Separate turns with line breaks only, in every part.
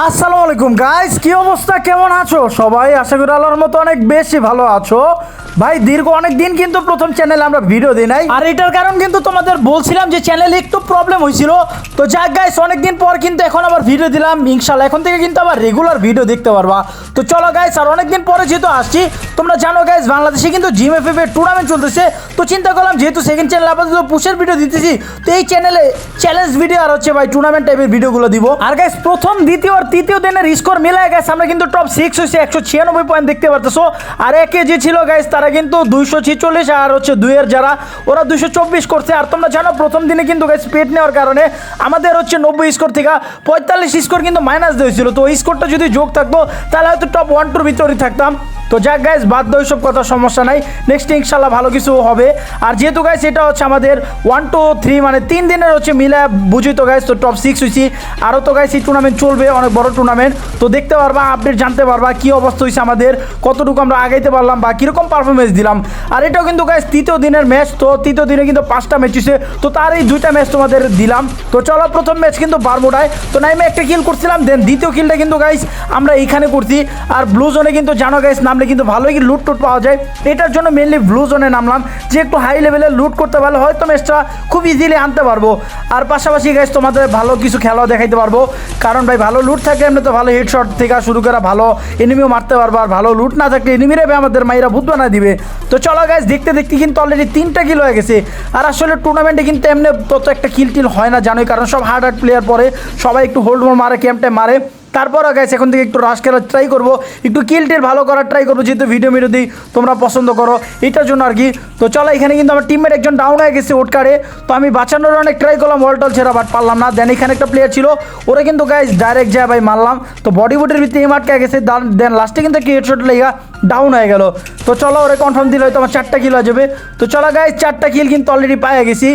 আসসালামু আলাইকুম গাইস কি অবস্থা? কেমন আছো? সবাই আশা করি আল্লাহর মতো অনেক বেশি ভালো আছো। ভাই, দীর্ঘ অনেক দিন কিন্তু প্রথম চ্যানেলে আমরা ভিডিও দিই নাই। আর এটার কারণ কিন্তু তোমাদের বলছিলাম যে চ্যানেলে একটু প্রবলেম হয়েছিল। তো যাক গাইস অনেক দিন পর কিন্তু এখন আবার ভিডিও দিলাম। ইনশাল্লাহ এখন থেকে কিন্তু আবার রেগুলার ভিডিও দেখতে পারবা। তো চলো গাইস আর অনেক দিন পরে যেহেতু আসছি, তোমরা জানো গাইস বাংলাদেশে কিন্তু জিম এফ এর টুর্নামেন্ট চলতেছে। তো চিন্তা করলাম, যেহেতু সেকেন্ড চ্যানেল আপাতত পুষের ভিডিও দিতেছি, তো এই চ্যানেলে চ্যালেঞ্জ ভিডিও আর হচ্ছে ভাই টুর্নামেন্ট টাইপের ভিডিওগুলো দিব। আর গাইস প্রথম, দ্বিতীয় আর তৃতীয় দিনের স্কোর মিলায় গেছে আমরা কিন্তু টপ সিক্স হয়েছে, একশো ছিয়ানব্বই পয়েন্ট দেখতে পারতেছো। আর একে যে ছিল গাইস তারা কিন্তু দুইশো ছিচল্লিশ আর হচ্ছে দুইয়ের যারা, ওরা দুইশো চব্বিশ করছে। আর তোমরা জানো, প্রথম দিনে কিন্তু স্পিড নেওয়ার কারণে আমাদের হচ্ছে নব্বই স্কোর থেকে পঁয়তাল্লিশ স্কোর কিন্তু মাইনাস দিয়েছিল তো ওই স্কোরটা যদি যোগ থাকতো, তাহলে হয়তো টপ ওয়ান টুর ভিতরেই থাকতাম। তো যাক বাদ দাও সব কথা, সমস্যা নাই। নেক্সট ইনশাল্লাহ ভালো কিছু হবে। আর যেহেতু গাইস এটা হচ্ছে আমাদের ওয়ান টু থ্রি মানে তিন দিনের হচ্ছে মিলে বুঝি তো গাইস তো টপ সিক্স হয়েছি আরও তো গাইস এই টুর্নামেন্ট চলবে, অনেক বড় টুর্নামেন্ট তো দেখতে পারবা আপডেট জানতে পারবা কী অবস্থা হয়েছে আমাদের, কতটুকু আমরা আগাইতে পারলাম বা কীরকম পারফরমেন্স দিলাম। আর এটাও কিন্তু গাইস তৃতীয় দিনের ম্যাচ তো তৃতীয় দিনে কিন্তু পাঁচটা ম্যাচ হয়েছে তো তার এই দুইটা ম্যাচ তোমাদের দিলাম। তো চলো, প্রথম ম্যাচ কিন্তু বারমোডায়। তো নাইমে একটা কিল করছিলাম দেন দ্বিতীয় কিলটা কিন্তু গাইস আমরা এইখানে করছি। আর ব্লু জোনে কিন্তু জানো গাইস নামলে কিন্তু ভালোই লুট টুট পাওয়া যায়। এটার জন্য মেনলি ব্লু জোনে নামলাম। যে একটু হাই লেভেলে লুট করতে পারলে হয়তো ম্যাচটা খুব ইজিলি আনতে পারব। আর পাশাপাশি গাইস তোমাদের ভালো কিছু খেলাও দেখাইতে পারব। কারণ ভাই, ভালো লুট থাকলে এমনি তো ভালো হেডশট থেকে শুরু করে ভালো এনিমিও মারতে পারব। আর ভালো লুট না থাকলে এনিমিরে আমাদের মাইরা ভূত বানা দিবে। তো চলো গাইস দেখতে দেখতে কিন্তু অলরেডি তিনটা কিল হয়ে গেছে। আর আসলে টুর্নামেন্টে কিন্তু এমনি তত একটা কিল টিল হয় না, জানোই। কারণ সব হার্ড হার্ড প্লেয়ার পরে সবাই একটু হোল্ড মোল মারে ক্যাম্পটে মারে। তারপরও গেছে এখন থেকে একটু রাশ খেলার ট্রাই করব, একটু কিল টিল ভালো করার ট্রাই করব, যেহেতু ভিডিও ভিডিও দিই, তোমরা পছন্দ করো, এটার জন্য আর কি। তো চলো, এখানে কিন্তু আমার টিমমেট একজন ডাউন হয়ে গেছে ওটকারে তো আমি বাঁচানোর অনেক ট্রাই করলাম ওয়ালটল ছেড়া বাট পারলাম না। দেন এখানে একটা প্লেয়ার ছিল, ওরা কিন্তু গাইজ ডাইরেক্ট যায় ভাই, মারলাম। তো বডি বুটের ভিতরে এম আটকে গেছে দেন লাস্টে কিন্তু কি হেডশট লেগা ডাউন হয়ে গেল। তো চলো, ওরা কনফার্ম দিলে হয়তো আমার চারটা কিল হয়ে যাবে। তো চলো গাইজ চারটা কিল কিন্তু অলরেডি পায়ে গেছি।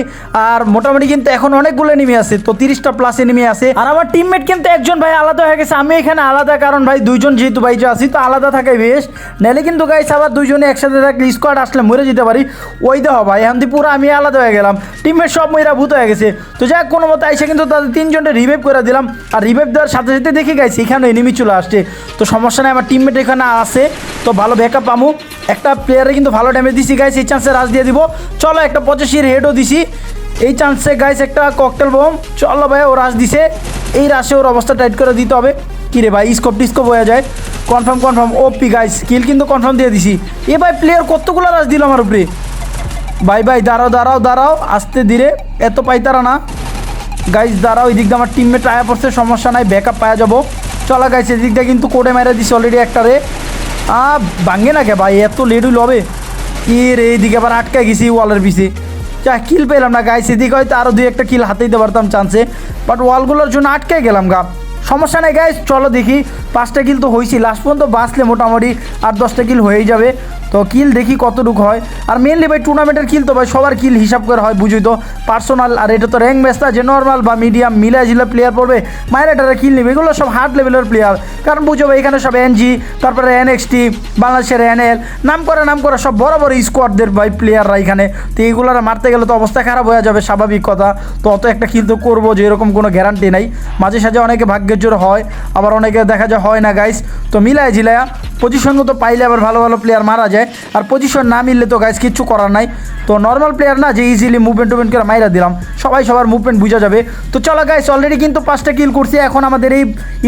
আর মোটামুটি কিন্তু এখন অনেকগুলো নেমে আছে, তো তিরিশটা প্লাস নেমে আছে। আর আমার টিমমেট কিন্তু একজন ভাই আলাদা হয়ে গেছে আমি এখানে আলাদা, কারণ ভাই দুইজন যেহেতু যে আছি, তো আলাদা থাকাই বেশ। নাহলে কিন্তু গাইস আবার দুইজনে একসাথে থাকলে স্কোয়াড আসলে মরে যেতে পারি। ওই দেওয়া ভাই, এখন পুরো আমি আলাদা হয়ে গেলাম। টিমমেট সব মহিলা ভূত হয়ে গেছে। তো যাক কোনো মতো এসে কিন্তু তাদের তিনজনটা রিভাইভ করে দিলাম। আর রিভাইভ দেওয়ার সাথে সাথে দেখে গাইছি এখানে এনিমি চলে আসছে। তো সমস্যা নেই, আমার টিমমেট এখানে আছে। তো ভালো ব্যাকআপ পামু। একটা প্লেয়ারে কিন্তু ভালো ড্যামেজ দিছি গাইস এই চান্সে রাজ দিয়ে দিব। চলো একটা পঁচাশির হেডও দিছি। এই চান্সে গাইস একটা ককটেল বোম চলো ভাই, ও রাশ দিছে। এই রাশে ওর অবস্থা টাইট করে দিতে হবে। কি রে ভাই স্কোপ টিস্কোপ হয়ে যায়। Confirm confirm O P guys kill কিন্তু কনফার্ম দিয়ে দিছি। এ ভাই প্লেয়ার কতগুলো রাশ দিল আমার উপরে? ভাই ভাই, দাঁড়াও দাঁড়াও দাঁড়াও, আস্তে ধীরে, এত পাইতারা না। গাইস দাঁড়াও, এই দিক দিয়ে আমার টিমমেট আয়া পড়ছে সমস্যা নাই ব্যাক আপ পাওয়া যাব। চলা গাইছে এদিক দিয়ে কিন্তু কোডে মেরে দিছি অলরেডি একটা রে। আ ভাঙে না কে ভাই, এত লেট হইল হবে। কি রে এইদিকে আবার আটকে গেছি ওয়ালের পিছে। যা কিল পেলাম না গাইস এদিকে হয়তো আরও দুই একটা কিল হাতে দিতে পারতাম চান্সে বাট ওয়ালগুলোর জন্য আটকে গেলাম, গা। সমস্যা নেই গাইস চলো দেখি। পাঁচটা কিল তো হয়েছি লাস্ট পর্যন্ত বাঁচলে মোটামুটি আট দশটা কিল হয়েই যাবে। তো কিল দেখি কতটুকু হয়। আর মেনলি ভাই টুর্নামেন্টের কিল তো ভাই সবার কিল হিসাব করে হয় বুঝি তো। পার্সোনাল আর এটা তো র্যাঙ্ক ম্যাচ না, যে নর্মাল বা মিডিয়াম মিলা জিলা প্লেয়ার পড়বে মাইরাটারা কিল নেবে, এগুলো সব হার্ড লেভেলের প্লেয়ার কারণ বুঝো ভাই, এখানে সব এনজি তারপরে এনএক্সটি বাংলাদেশের এনএল নাম করে নাম করে সব বড় বড় স্কোয়াডদের ভাই প্লেয়াররা এখানে। তো এইগুলোরা মারতে গেলে তো অবস্থা খারাপ হয়ে যাবে, স্বাভাবিক কথা। তো অত একটা কিল তো করব যে এরকম কোনো গ্যারান্টি নাই। মাঝে সাঝে অনেকে ভাগ্যের জোর হয়, আবার অনেকে দেখা যায় হয় না গাইস তো মিলায় জিলায়া পজিশন মতো পাইলে আবার ভালো ভালো প্লেয়ার মারা যায়। আর পজিশন না মিললে তো গাইজ কিচ্ছু করার নাই। তো নর্মাল প্লেয়ার না যে ইজিলি মুভমেন্ট টুভমেন্ট করে মাইরা দিলাম। সবাই সবার মুভমেন্ট বোঝা যাবে। তো চলো গাইস অলরেডি কিন্তু পাঁচটা কিল করছি। এখন আমাদের এই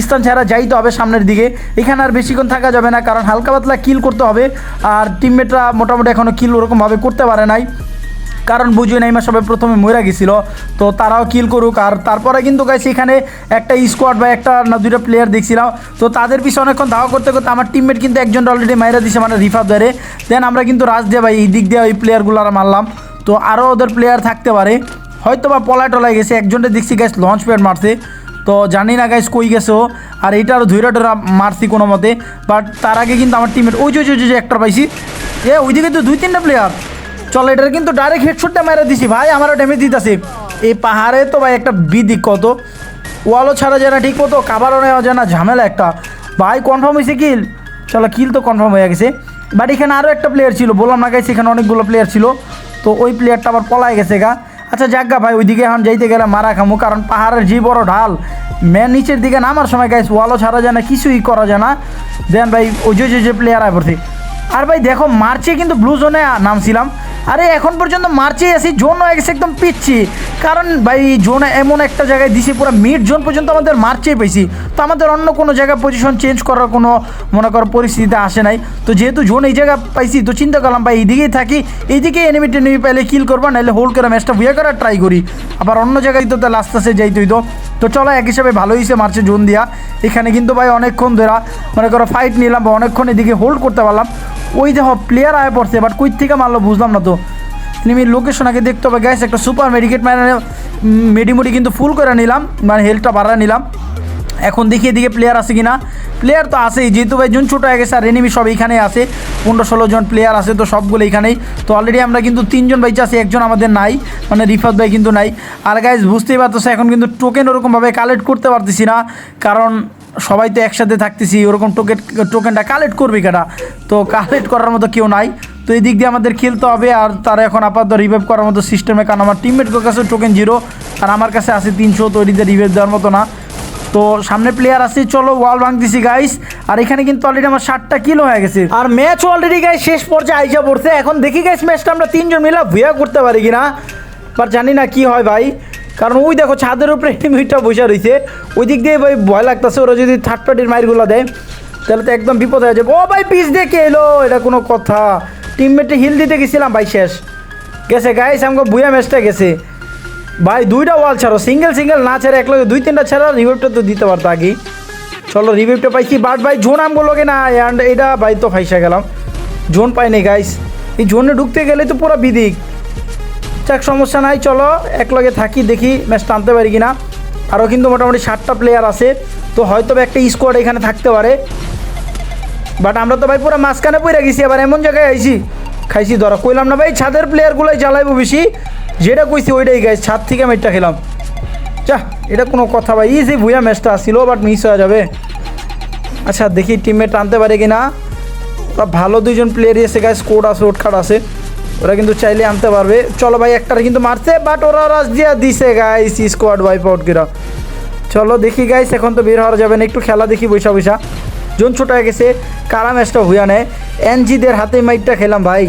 স্থান ছাড়া যাইতে হবে সামনের দিকে। এখানে আর বেশিক্ষণ থাকা যাবে না, কারণ হালকা পাতলা কিল করতে হবে। আর টিমমেটরা মোটামুটি এখনও কিল ওরকমভাবে করতে পারে নাই। কারণ বুঝি নাইমা সবাই প্রথমে মরে গেছিল। তো তারাও কিল করুক আর তারপরে কিন্তু গাইছে এখানে একটা স্কোয়াড বা একটা না দুইটা প্লেয়ার দেখছিলাম। তো তাদের পিছনে অনেকক্ষণ ধাওয়া করতে করতে আমার টিমমেট কিন্তু একজন অলরেডি মাইরা দিছে মানে রিফাত ধরে। দেন আমরা কিন্তু রাজ দিয়ে ভাই এই দিক দিয়ে ওই প্লেয়ারগুলো মারলাম। তো আরও ওদের প্লেয়ার থাকতে পারে। হয়তো বা পলায় টলায় গেছে, একজনটা দেখছি গ্যাস লঞ্চ প্যাড মারছে। তো জানি না গাইস কই গেছে আর এইটারও ধৈরা টরা মারছি কোনো মতে। বাট তার আগে কিন্তু আমার টিমের ওই যে- ওই যে একটা পাইছি। এ, ওইদিকে তো দুই তিনটা প্লেয়ার চল, এটার কিন্তু ডাইরেক্ট হেডশটটা মেরে দিছি, ভাই, আমারও ড্যামেজ দিতেছে। এই পাহাড়ে তো ভাই একটা বিদিক কত? ওয়ালও ছাড়া যায় না ঠিক মতো কাবারও নেওয়া যায় না, ঝামেলা একটা। ভাই কনফার্ম হয়েছে কিল চলো কিল তো কনফার্ম হয়ে গেছে। বাট এখানে আরও একটা প্লেয়ার ছিল, বললাম না গাইছে এখানে অনেকগুলো প্লেয়ার ছিল। তো ওই প্লেয়ারটা আবার পলায় গেছে গা। আচ্ছা জাগা ভাই, ওইদিকে এখন যাইতে গেলে মারা খামু, কারণ পাহাড়ের যে বড় ঢাল মেন নিচের দিকে নামার সময় গাইস ওয়ালও ছাড়া যায় না, কিছুই করা যায় না। দেন ভাই, ওই যে- যে প্লেয়ার আয় পড়ছি। আর ভাই, দেখো, মার্চে কিন্তু ব্লু জোনে নামছিলাম। আরে, এখন পর্যন্ত মার্চে আছি জোন হয়ে গেছে একদম পিচ্ছি। কারণ ভাই, জোন এমন একটা জায়গায় দিছি, পুরো মিড জোন পর্যন্ত আমাদের মার্চেই পেয়েছি। তো আমাদের অন্য কোনো জায়গায় পজিশন চেঞ্জ করার কোনো মনে করো পরিস্থিতিতে আসে নাই। তো যেহেতু জোন এই জায়গা পাইছি, তো চিন্তা করলাম, ভাই, এইদিকেই থাকি। এইদিকে এনিমি টেনিমি পাইলে কিল করব নাহলে হোল্ড করে ম্যাচটা ভুয়ে করার ট্রাই করি। আবার অন্য জায়গায় তো তাহলে আস্তে আস্তে যাইতই তো। তো চলো, এক হিসাবে ভালো হয়েছে মার্চে জোন দিয়া। এখানে কিন্তু ভাই, অনেকক্ষণ ধরা, মনে করো ফাইট নিলাম বা অনেকক্ষণ এদিকে হোল্ড করতে পারলাম। ওই দেখো প্লেয়ার আয় পড়ছে বাট কই থেকে মারলো বুঝলাম না তো। এনিমির লোকেশন আগে দেখতে হবে গ্যাস একটা সুপার মেডিকেট মানে মেডিমুডি কিন্তু ফুল করে নিলাম মানে হেলথটা বাড়া নিলাম। এখন দেখি এদিকে প্লেয়ার আছে কি না প্লেয়ার তো আছেই, যেহেতু ভাই জন ছোটো হয়ে গেছে, আর এনিমি সব এখানে আছে। পনেরো ষোলো জন প্লেয়ার আছে তো সবগুলো এখানেই তো অলরেডি আমরা কিন্তু তিনজন বাইচে আছি, একজন আমাদের নাই মানে রিফাত ভাই কিন্তু নাই। আর গাইজ বুঝতেই পারতেছে, এখন কিন্তু টোকেন ওরকমভাবে কালেক্ট করতে পারতেছি না, কারণ সবাই তো একসাথে থাকতেছি, ওরকম টোকেন টোকেনটা কালেক্ট করবে কেটা তো কালেক্ট করার মতো কেউ নাই। তো এই দিক দিয়ে আমাদের খেলতে হবে, আর তারা এখন আপাতত রিভাইভ করার মতো সিস্টেমে কারণ আমার টিমমেটের কাছে টোকেন জিরো আর আমার কাছে আছে তিনশো, তো ওইদিকে রিভাইভ দেওয়ার মতো না। তো সামনে প্লেয়ার আছে, চলো ওয়াল ভাঙতেছি গাইস আর এখানে কিন্তু অলরেডি আমার ষাটটা কিলো হয়ে গেছে। আর ম্যাচ অলরেডি গাইস শেষ পর্যায়ে আইসা পড়ছে। এখন দেখি গাইস ম্যাচটা আমরা তিনজন মিলে ভুয়া করতে পারি কিনা। বাট জানি না কি হয়, ভাই। কারণ ওই দেখো ছাদের উপরে টিমিটটা বসে রয়েছে ওই দিক দিয়ে ভাই ভয় লাগতেছে, ওরা যদি থার্ড পার্টির মাইরগুলো দেয়, তাহলে তো একদম বিপদ হয়ে যাবে। ও ভাই, পিস দেখে এলো? এটা কোনো কথা। টিমমেটে হিল দিতে গেছিলাম ভাই শেষ। গেছে গাইস আমাকে বুয়া ম্যাচটা গেছে। ভাই, দুইটা ওয়াল ছাড়ো। সিঙ্গেল সিঙ্গেল না ছেড়ে, একলগে দুই, তিনটা ছাড়া রিভাইভটা তো দিতে পারতো আগেই চলো রিভাইভটা পাইছি বাট ভাই, জোন আম বলল না অ্যান্ড এটা ভাই তো ফাইসা গেলাম। জোন পাইনি গাইস এই জোনে ঢুকতে গেলে তো পুরো বিদিক। যাক সমস্যা নাই, চলো একলগে থাকি, দেখি ম্যাচ টানতে পারি কিনা। আরও কিন্তু মোটামুটি ষাটটা প্লেয়ার আছে, তো হয়তো একটা স্কোয়াড এখানে থাকতে পারে। বাট আমরা তো ভাই পুরো মাঝখানে পড়ে গেছি, আবার এমন জায়গায় আইছি, খাইছি ধরা, কইলাম না ভাই ছাদের প্লেয়ারগুলোই জ্বালাইবো বেশি। যেটা কইছি ওইটাই গাইছি ছাদ থেকে মেটটা খেলাম। যা, এটা কোনো কথা ভাই ইজি ভুয়া ম্যাচটা আসছিল বাট মিস হয়ে যাবে। আচ্ছা দেখি টিমে টানতে পারে কি না ভালো দুইজন প্লেয়ারই এসে গায়ে কোড আছে ওটখাট আছে। ওরা কিন্তু চাইলে আনতে পারবে। চলো ভাই, একটারে কিন্তু মারছে বাট ওরা রাজ দিয়া দিছে গাইস স্কোয়াড ওয়াইপ আউট কিরা চলো দেখি গাইস এখন তো বের হওয়া যাবে না, একটু খেলা দেখি, বৈশা বৈশা। জোন ছোট হয়ে গেছে, কারা ম্যাচটা হুইয়া নেয়? এনজিদের হাতে মাইটটা খেলাম ভাই।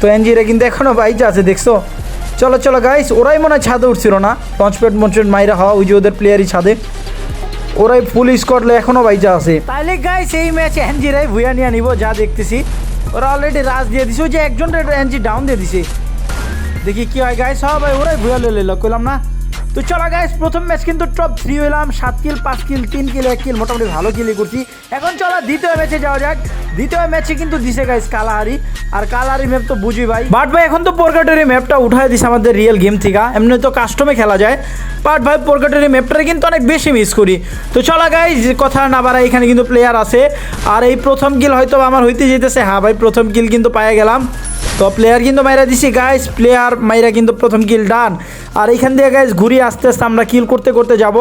তো এনজিরা কিন্তু এখনও বাইচে আছে, দেখছ? চলো চলো গাইস ওরাই মনে হয় ছাদে উঠছিল না। লঞ্চপ্যাড মঞ্চপ্যাড মাইরা হওয়া, ওই যে ওদের প্লেয়ারই ছাদে। ওরাই ফুল স্কটলে এখনও বাইচা আছে। তাইলে গাইস এই ম্যাচ এনজিরাই ভুয়া নিয়ে নিব, যা দেখতেছি। ওরা অলরেডি রাজ দিয়ে দিছে, ওই যে একজন এনজি ডাউন দিয়ে দিছে। দেখি কি হয় গাইস সবাই ওরাই ভুয়া লইল, কইলাম না তো চলো গাইস প্রথম ম্যাচ কিন্তু টপ থ্রি হইলাম সাত কিল পাঁচ কিল তিন কিল এক কিল মোটামুটি ভালো কিলই করছি। এখন চলো দ্বিতীয় ম্যাচে যাওয়া যাক। দ্বিতীয় ম্যাচে কিন্তু দিছে গাইস কালাহারি। আর কালাহারি ম্যাপ তো বুঝি ভাই। বাট ভাই, এখন তো পোরকাটেরি ম্যাপটা উঠায় দিছে আমাদের রিয়েল গেম থেকে। এমনি তো কাস্টমে খেলা যায়। বাট ভাই পোরকাটেরি ম্যাপটা কিন্তু অনেক বেশি মিস করি। তো চলো গাইস কথা না বাড়াই এখানে কিন্তু প্লেয়ার আছে। আর এই প্রথম কিল হয়তো আমার হইতে যেতেছে। হ্যাঁ ভাই, প্রথম কিল কিন্তু পায়ে গেলাম। তো প্লেয়ার কিন্তু মাইরা দিছি গাইস প্লেয়ার মাইরা কিন্তু প্রথম কিল ডান আর এইখান দিয়ে গাইস ঘুরি আস্তে আস্তে আমরা কিল করতে করতে যাব।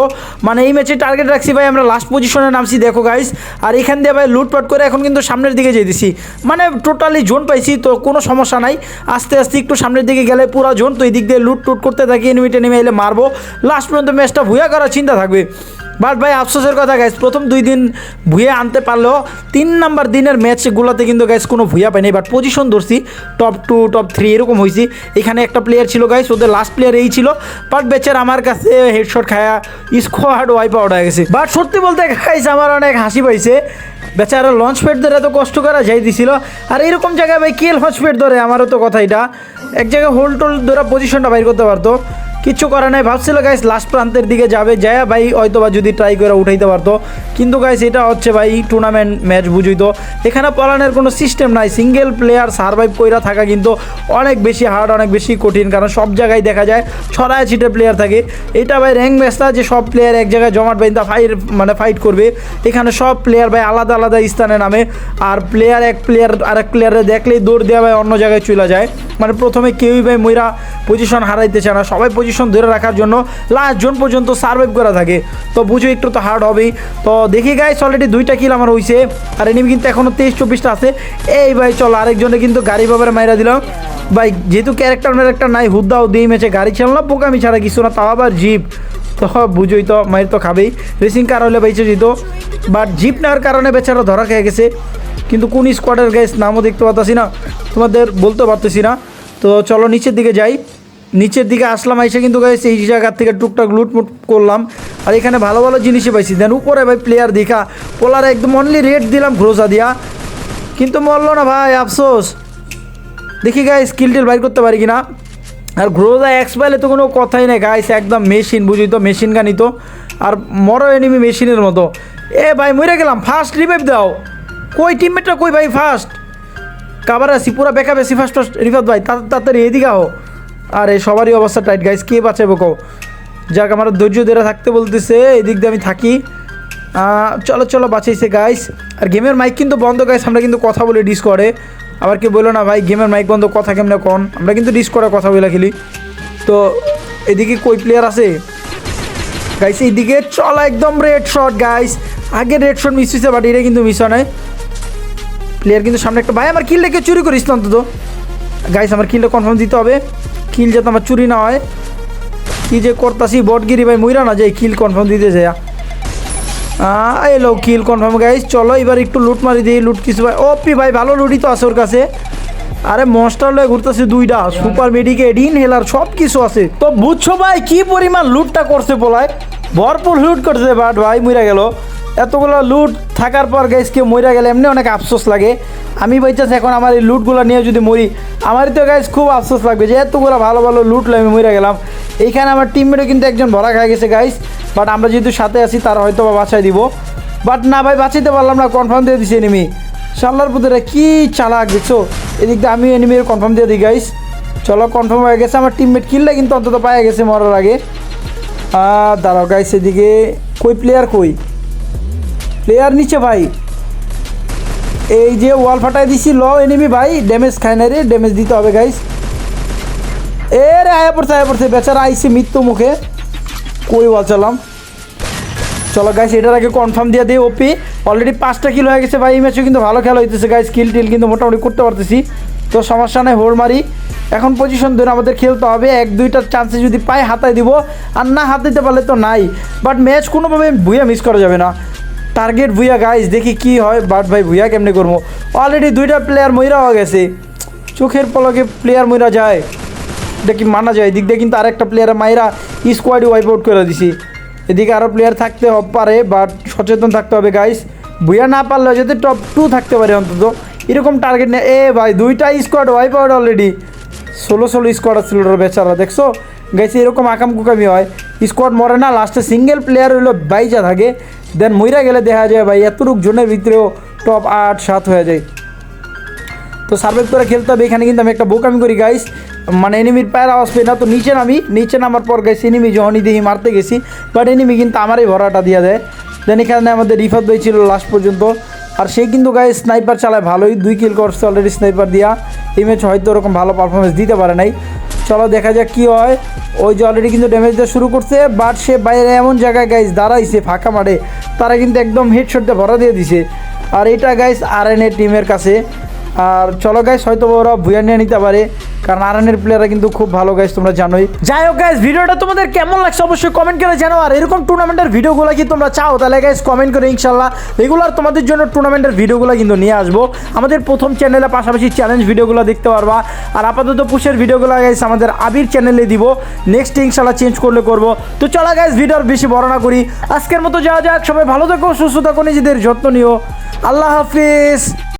মানে এই ম্যাচে টার্গেট রাখছি ভাই, আমরা লাস্ট পজিশনে নামছি, দেখো গাইস আর এখান দিয়ে, ভাই, লুটপাট করে এখন কিন্তু সামনের দিকে যেয়ে দিছি মানে টোটালি জোন পাইছি, তো কোনো সমস্যা নাই। আস্তে আস্তে একটু সামনের দিকে গেলে পুরো জোন তো এই দিক দিয়ে লুট টুট করতে থাকি এনিমিটে নেমে এলে মারবো। লাস্ট পর্যন্ত ম্যাচটা ভুয়া করার চিন্তা থাকবে। বাট ভাই, আফসোসের কথা গাইস প্রথম দুই দিন ভুয়ে আনতে পারলেও তিন নাম্বার দিনের ম্যাচগুলোতে কিন্তু গাইস কোনো ভুয়া পাইনি বাট পজিশন ধরছি টপ টু টপ থ্রি এরকম হয়েছি এখানে একটা প্লেয়ার ছিল গাইস ওদের লাস্ট প্লেয়ার এই ছিল বাট বেচার আমার কাছে হেডশট খায়া স্কোয়াড ওয়াইপ আউট হয়ে গেছে। বাট সত্যি বলতে গাইস আমার অনেক হাসি পাইছে। বেচারা লঞ্চ প্যাড ধরে এত কষ্ট করা যাই দিছিল, আর এরকম জায়গায় ভাই, কে লঞ্চ প্যাড ধরে? আমারও তো কথা এটা। এক জায়গায় হোল্ড টোল ধরে পজিশনটা বাইর করতে পারতো। কিচ্ছু করার নাই। ভাবছিল গাইস লাস্ট প্রান্তের দিকে যাবে। যায় ভাই হয়তো বা যদি ট্রাই করে উঠাইতে পারতো। কিন্তু গাইস এটা হচ্ছে ভাই টুর্নামেন্ট ম্যাচ বুঝুই তো এখানে পলানের কোনো সিস্টেম নাই। সিঙ্গেল প্লেয়ার সার্ভাইভ কইরা থাকা কিন্তু অনেক বেশি হার্ড অনেক বেশি কঠিন। কারণ সব জায়গায় দেখা যায় ছড়ায় ছিটে প্লেয়ার থাকে। এটা ভাই র্যাঙ্ক ম্যাচটা যে সব প্লেয়ার এক জায়গায় জমাট বাইন্দা ফাইট মানে ফাইট করবে। এখানে সব প্লেয়ার ভাই আলাদা আলাদা স্থানে নামে। আর প্লেয়ার এক প্লেয়ার আরেক প্লেয়ারে দেখলেই দৌড় দেওয়া ভাই অন্য জায়গায় চলে যায়। মানে প্রথমে কেউই ভাই মইরা পজিশন হারাইতে চায় না। সবাই পজিশন পজিশন ধরে রাখার জন্য লাস্ট জন পর্যন্ত সার্ভাইভ করা থাকে। তো বুঝো একটু তো হার্ড হবেই। তো দেখি গাইস অলরেডি দুইটা কিল আমার হয়েছে আর এনিমি কিন্তু এখনও তেইশ, চব্বিশটা আছে। এই ভাই, চলো আরেকজনে কিন্তু গাড়ি বাবারে মাইরা দিলাম ভাই, যেহেতু ক্যারেক্টার ম্যারেক্টার নাই হুদ্দা এই ম্যাচে গাড়ি চালানো পোকামি ছাড়া কিছু না, তাও আবার জিপ তো বুঝোই তো মায়ের তো খাবেই। রেসিং কার হলে বেঁচে যেত। বাট জিপ নেওয়ার কারণে বেচারা ধরা খেয়ে গেছে। কিন্তু কোন স্কোয়াডের গ্যাস নামও দেখতে পাচ্ছি না। তোমাদের বলতে পারতেছি না। তো চলো নিচের দিকে যাই। নিচের দিকে আসলাম এসে কিন্তু গাইস এই জায়গার থেকে টুকটাক লুটমুট করলাম। আর এখানে ভালো ভালো জিনিসই পাইছি। দেন উপরে ভাই প্লেয়ার দেখা, পোলার একদম অনলি রেট দিলাম ঘ্রোসা দিয়া। কিন্তু মরলো না ভাই, আফসোস। দেখি গাইস স্কিলটিল বাইর করতে পারি কিনা। আর গ্রোজা এক্স পাইলে তো কোনো কথাই নেই গাইস একদম মেশিন বুঝি তো মেশিন গানি তো। আর মরো এনিমি মেশিনের মতো। এ ভাই মরে গেলাম ফার্স্ট রিভাইভ দাও। কই টিমমেটটা কই ভাই ফার্স্ট কাবার আসি পুরো বেকা বেশি ফার্স্ট ফার্স্ট রিভাইভ ভাই তাড়াতাড়ি এদিকে আও। আরে, সবারই অবস্থা টাইট গাইস কে বাঁচাবো কও? যাক, আমার ধৈর্য ধরে থাকতে বলতেছে এদিক দিয়ে আমি থাকি। চলো চলো, বাঁচাইছে গাইস আর গেমের মাইক কিন্তু বন্ধ গাইস আমরা কিন্তু কথা বলি করে আবার কি বলল না, ভাই, গেমের মাইক বন্ধ, কথা কেমনে কন? আমরা কিন্তু ডিস করে কথা বলে খেলি। তো, এদিকে কই প্লেয়ার আছে? গাইস এইদিকে চলো, একদম রেড শট গাইস আগে রেড শট মিস হয়েছে বাট এটা কিন্তু মিস হয় নাই। প্লেয়ার কিন্তু সামনে একটা ভাই, আমার কিলটাকে চুরি করিস না অন্তত। গাইস আমার কিলটা কনফার্ম দিতে হবে। কিল যাতে আমার চুরি না হয়। কি যে করতাছি, বটগিরি ভাই মইরা না যাই কিল কনফার্ম দিতে যায়। এলো কিল কনফার্ম গাইস চলো এবার একটু লুট মারি দিই লুট কিছু ভাই ওপি ভাই, ভালো লুটই তো আছে ওর কাছে। আরে মনস্টার লয়ে ঘুরতেছে দুইটা সুপার মেডিকেট ইনহেলার সব কিছু আছে। তো বুঝছ ভাই, কি পরিমাণ লুটটা করছে বলায় ভরপুর লুট করছে বাট ভাই, মইরা গেল। এতগুলো লুট থাকার পর গাইস কেউ মইরা গেলে এমনি অনেক আফসোস লাগে। আমি বাইচাছি এখন আমার এই লুটগুলো নিয়ে যদি মরি, আমারই তো গাইস খুব আফসোস লাগবে যে এতগুলো ভালো ভালো লুট আমি মইরা গেলাম। এইখানে আমার টিমমেটও কিন্তু একজন ভরা খাই গেছে গাইস বাট আমরা যেহেতু সাথে আছি তারা হয়তো বা বাঁচাই দিব। বাট না ভাই, বাঁচাইতে পারলাম না কনফার্ম দিয়ে দিছি এনিমি সাল্লার পুতুরা, কী চালাক দেখছ? এদিক দিয়ে আমি এনিমির কনফার্ম দিয়ে দিই গাইস চলো কনফার্ম হয়ে গেছে, আমার টিমমেট কিনলে কিন্তু অন্তত পায়ে গেছে মরার আগে। দাঁড়াও গাইস এদিকে কই প্লেয়ার কই? প্লেয়ার নিচে ভাই। এই যে ওয়াল ফাটাই দিছি ল এনিমি ভাই ড্যামেজ খায় না রে ড্যামেজ দিতে হবে গাইস এ রে আয়া পড়ছে আয়া পড়ছে, বেচারা আইসি মৃত্যু মুখে। কই ওয়াল চালাম? চলো গাইস এটার আগে কনফার্ম দিয়ে দিই ওপি অলরেডি পাঁচটা কিল হয়ে গেছে ভাই, এই ম্যাচে কিন্তু ভালো খেলা হইতেছে গাইস কিল টিল কিন্তু মোটামুটি করতে পারতেছি। তো সমস্যা নেই হোড় মারি। এখন পজিশন ধরে আমাদের খেলতে হবে, এক দুইটার চান্সে যদি পাই, হাতায় দিব। আর না হাত দিতে পারলে তো নাই। বাট ম্যাচ কোনোভাবে ভুইয়া মিস করা যাবে না। টার্গেট ভুইয়া গাইস দেখি কি হয়। বাট ভাই, ভুইয়া কেমনে করব? অলরেডি দুইটা প্লেয়ার মইরা হয়ে গেছে। চোখের পলকে প্লেয়ার মইরা যায়। এটা কি মানা যায়? এদিক দিয়ে কিন্তু আরেকটা প্লেয়ার মাইরা স্কোয়াডই ওয়াইপ আউট করে দিছি। এদিকে আরও প্লেয়ার থাকতে পারে বাট সচেতন থাকতে হবে গাইস বুয়া না পারলেও যাতে টপ টু থাকতে পারে অন্তত। এরকম টার্গেট নেই এ ভাই, দুইটা স্কোয়াড ওয়াইপ আউট অলরেডি ষোলো ষোলো স্কোয়াড আছিল ওর বেচারা, দেখছ? গাইছে এরকম আকাম কুকামি হয়। স্কোয়াড মরে না লাস্টে সিঙ্গেল প্লেয়ার হইল, বাইজা থাকে। দেন মইরা গেলে দেখা যায় ভাই, এতটুক জনের ভিতরেও টপ আট, সাত হয়ে যায়। তো সার্ভাইভ করে খেলতে হবে, এখানে কিন্তু আমি একটা বোকামি করি গাইস মানে এনিমির পায়ের আওয়াজ পেয়ে না, তো নিচে নামি, নিচে নামার পর গাইস এনিমি যখনই দেখি মারতে গেছি বাট এনিমি কিন্তু আমারই ভরাটা দিয়ে দেয়। দেন এখানে আমাদের রিফাত ভাই ছিল লাস্ট পর্যন্ত। আর সে কিন্তু গায়ে স্নাইপার চালায় ভালোই, দুই কিল করছে অলরেডি স্নাইপার দিয়া। এই ম্যাচ হয়তো ওরকম ভালো পারফরমেন্স দিতে পারে নাই। চলো দেখা যাক কি হয়। ওই যে অলরেডি কিন্তু ড্যামেজ দেওয়া শুরু করছে বাট সে বাইরে এমন জায়গায় গাইস দাঁড়াইছে ফাঁকা মারে তারা কিন্তু একদম হেডশটটা ভরা দিয়ে দিছে। আর এটা গাইস আর টিমের কাছে। আর চলো গাইস হয়তো ওরা ভুয়া নিয়ে নিতে পারে, কারণ আরানের প্লেয়াররা কিন্তু খুব ভালো গাইস তোমরা জানোই। যাই হোক গাইস ভিডিওটা তোমাদের কেমন লাগছে অবশ্যই কমেন্ট করে জানো আর এরকম টুর্নামেন্টের ভিডিওগুলো কি তোমরা চাও, তাহলে গাইস কমেন্ট করে ইনশাল্লাহ রেগুলার তোমাদের জন্য টুর্নামেন্টের ভিডিওগুলো কিন্তু নিয়ে আসব। আমাদের প্রথম চ্যানেলে পাশাপাশি চ্যালেঞ্জ ভিডিওগুলো দেখতে পারবা। আর আপাতত পুষের ভিডিওগুলো গাইস আমাদের আবির চ্যানেলে দিব। নেক্সট ইনশাল্লাহ চেঞ্জ করলে করব। তো চলো গাইস ভিডিওর বেশি বড় না করি। আজকের মতো যাওয়া যাক, সবাই ভালো থাকো, সুস্থ থাকো, নিজেদের যত্ন নিও। আল্লাহ হাফিজ।